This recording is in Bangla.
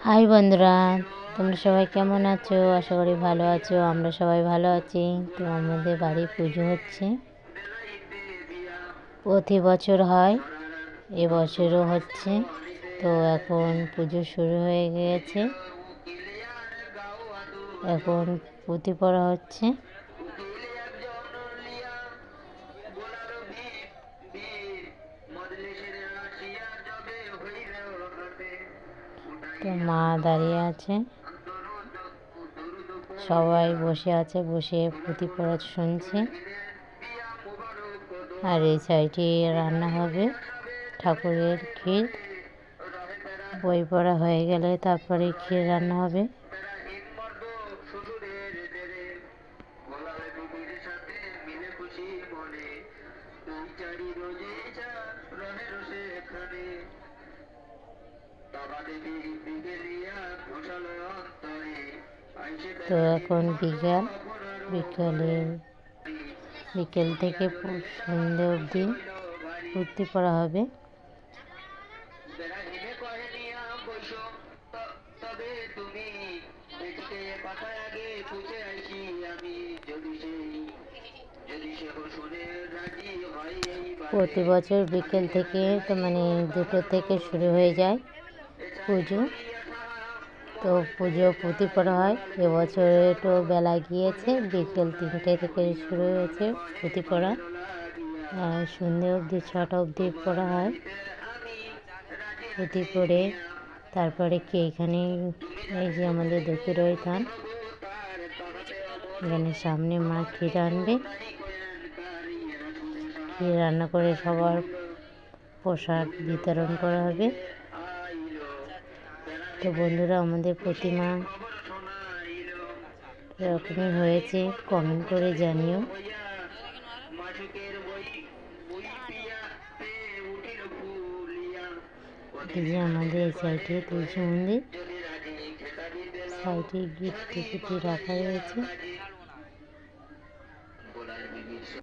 হাই বন্ধুরা, তোমরা সবাই কেমন আছো? আশা করি ভালো আছো, আমরা সবাই ভালো আছি। তো আমাদের বাড়ি পুজো হচ্ছে। প্রতি বছর হয় এবছরও হচ্ছে। তো এখন পুজো শুরু হয়ে গিয়েছে। এখন পুঁতি পড়া হচ্ছে। তো মা দাঁড়িয়ে আছে সবাই বসে আছে, বসে পুঁতি পড়া শুনছে। আর এই সাইডে রান্না হবে, ঠাকুরের ক্ষীর। বই পড়া হয়ে গেলে তারপরে ক্ষীর রান্না হবে। তো এখন বিকাল বিকালে বিকেল থেকে সন্ধে অবধি ভর্তি করা হবে। প্রতি বছর বিকেল থেকে, তো মানে দুটো থেকে শুরু হয়ে যায় পুজো। তো পুজো পুঁতি পড়া হয়। এবছর একটু বেলা গিয়েছে, বিকেল তিনটে থেকে শুরু হয়েছে পুঁতি পড়া আর সন্ধে অবধি, ছটা অবধি পড়া হয়। পুঁতি পড়ে তারপরে কি এখানে, এই যে আমাদের রয়ে থান। এখানে সামনে মা ক্ষীর আনবে ক্ষীর রান্না করে সবার প্রসাদ বিতরণ করা হবে? তো বন্ধুরা, আমাদের প্রতিমা এরকমই হয়েছে। কমেন্ট করে জানিও। যে আমাদের এই সাইডে তুলসী মন্দির। সাইডে গিফট টিকিটি রাখা রয়েছে